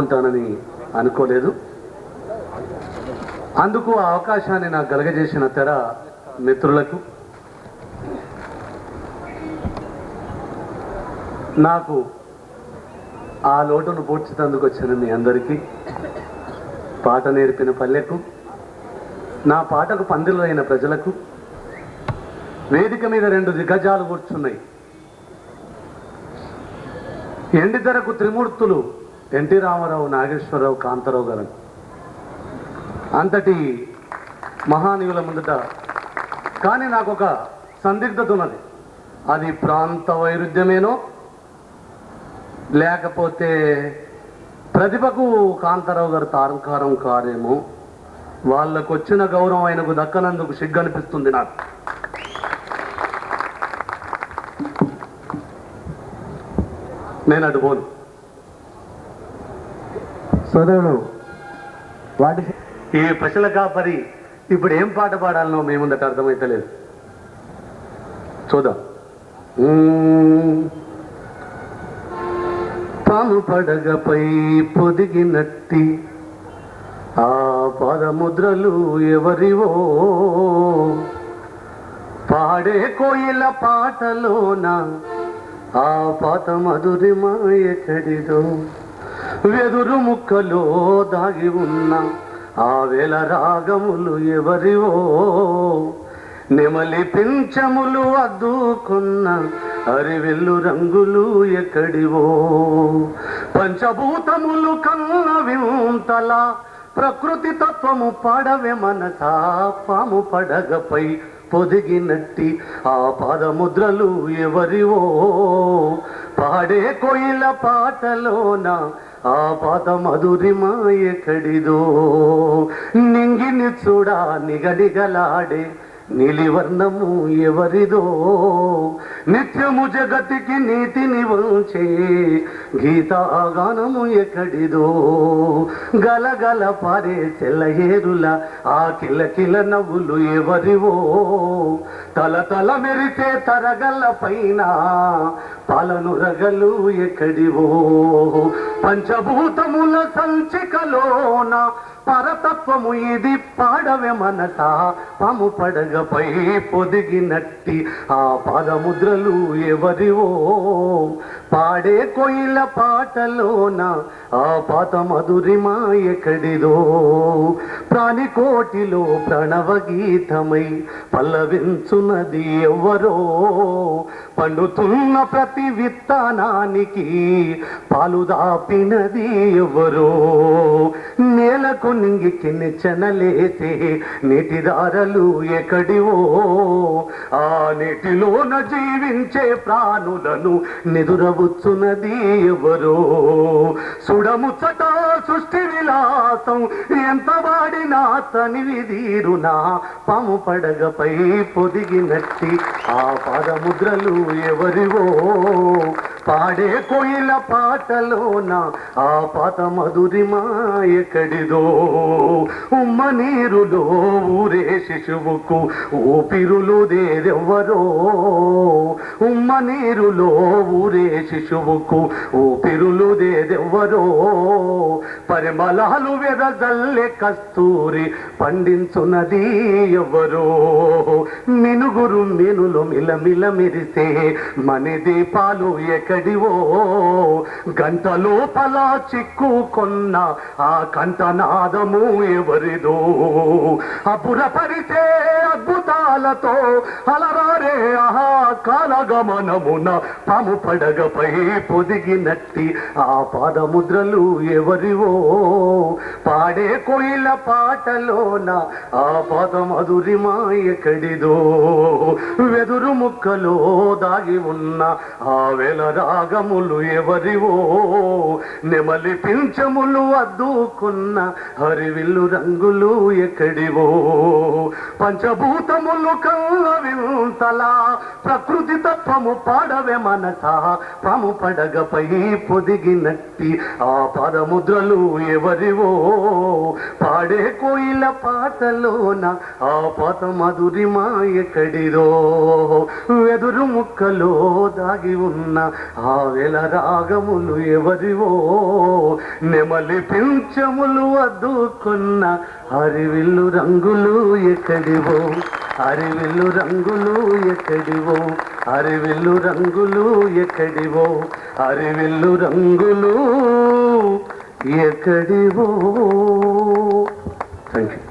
ఉంటానని అనుకోలేదు. అందుకు ఆ అవకాశాన్ని నాకు కలగజేసిన తెర మిత్రులకు నాకు ఆ లోటును పూడ్చినందుకు వచ్చిన మీ అందరికీ పాట నేర్పిన పల్లెకు నా పాటకు పందిలు అయిన ప్రజలకు వేదిక మీద రెండు దిగ్గజాలు కూర్చున్నాయి. ఎండితెరకు త్రిమూర్తులు ఎన్టీ రామారావు నాగేశ్వరరావు కాంతారావు గారు. అంతటి మహానీయుల ముందట కానీ నాకు ఒక సందిగ్ధత ఉన్నది అది ప్రాంత వైరుధ్యమేనో లేకపోతే ప్రతిభకు కాంతారావు గారు తారంకారం కారేమో వాళ్ళకు వచ్చిన గౌరవం ఆయనకు దక్కనందుకు సిగ్గనిపిస్తుంది నాకు. నేను అటు పోను. సోదరుడు వాటి ఈ పశుల కాపరి ఇప్పుడు ఏం పాట పాడాలనో మేముందట అర్థమైతలేదు చూద్దాం. పాము పడగపై పొదిగినట్టి ఆ పాదముద్రలు ఎవరివో? పాడే కోయిల పాటలోన? ఆ పాత మధురిమ ఎక్కడిదో వెదురు ముక్కలో దాగి ఉన్న ఆ వేల రాగములు ఎవరివో? నెమలి పింఛములు అద్దుకున్న అరివెల్లు రంగులు ఎక్కడివో? పంచభూతములు కన్న వింతల ప్రకృతి తత్వము పడవే మనసా పాము పడగపై పొదిగినట్టి ఆ పాదముద్రలు ఎవరివో? పాడే కోయిల పాటలోన ఆ పాత మధురిమ ఎక్కడిదో నింగిని చూడా నిగనిగలాడే నీలివర్ణము ఎవరిదో నిత్యము జగతికి నీతిని వంచే గీతాగానము ఎక్కడిదో గలగల పారే చెల్లయేరుల ఆ కిలకిల నవ్వులు ఎవరివో తల తల మెరిసే తరగల పైన పాలను రగలు ఎక్కడివో పంచభూతముల సంచికలోన పరతత్వము ఇది పాడవే పాము పడగపై పొదిగినట్టి ఆ పాదముద్రలు ఎవరివో. పాడే కొయిల పాటలోన ఆ పాత మధురిమ ఎక్కడిదో. ప్రాణికోటిలో ప్రణవ గీతమై పల్లవించున్నది ఎవరో పండుతున్న ప్రతి విత్తనానికి పాలు దాపినది ఎవరో నేలకు నింగికి నిచ్చెనలేసే నీటి దారలు ఎక్కడివో. ఆ నీటిలోన జీవించే ప్రాణులను నిదురబుచ్చున్నది ఎవరో. సుడముచ్చట సృష్టి విలాసం ఎంత వాడినా తనివి తీరునా. పాము పడగపై పొదిగినట్టి ఆ పాదముద్రలు ఎవరివో? పాడే కోయిల పాటలోన ఆ పాత మధురిమ ఎక్కడిదో? ఉమ్మ నీరులో ఊరే శిశువుకు ఊపిరులు దేరెవ్వరో ఉమ్మ నీరులో ఊరే శిశువుకు ఊపిరులు దేరెవ్వరో పరిమళాలు వెదజల్లే కస్తూరి పండించున్నది ఎవరో? మినుగురు మినులు మిలమిల మెరిసే మని దీపాలు ఎక్కడివో. గంట లోపల చిక్కుకొన్న ఆ కంఠనాదము ఎవరిదో. అపురపరిచే అద్భుతాలతో అలరారే ఆహా కాలగమనమున పాము పడగపై పొదిగినట్టి ఆ పాదముద్రలు ఎవరివో. పాడే కోయిల పాటలోన ఆ పాదమధురిమా ఎక్కడిదో. వెదురు ముక్కలో దాగి ఉన్న ఆ వేల రాగములు ఎవరివో? నెమలి పింఛములు అద్దుకున్న హరివిల్లు రంగులు ఎక్కడివో? పంచభూతములు కల్ల వింతలా ప్రకృతి తత్వము పాడవే మనస? పాము పడగపై పొదిగినట్టి ఆ ఆ పదముద్రలు ఎవరివో? పాడే కోయిల పాటలోన ఆ పద మధురిమా ఎక్కడిదో? వెదురు ముక్కలో దాగి ఉన్న ఆ వెల రాగములు ఎవరివో? నెమలి పింఛములు అద్దుకున్న అరివిల్లు రంగులు ఎక్కడివో? అరివిల్లు రంగులు ఎక్కడివో? అరివిల్లు రంగులు ఎక్కడివో? అరివిల్లు రంగులు ఎక్కడివో? Thank you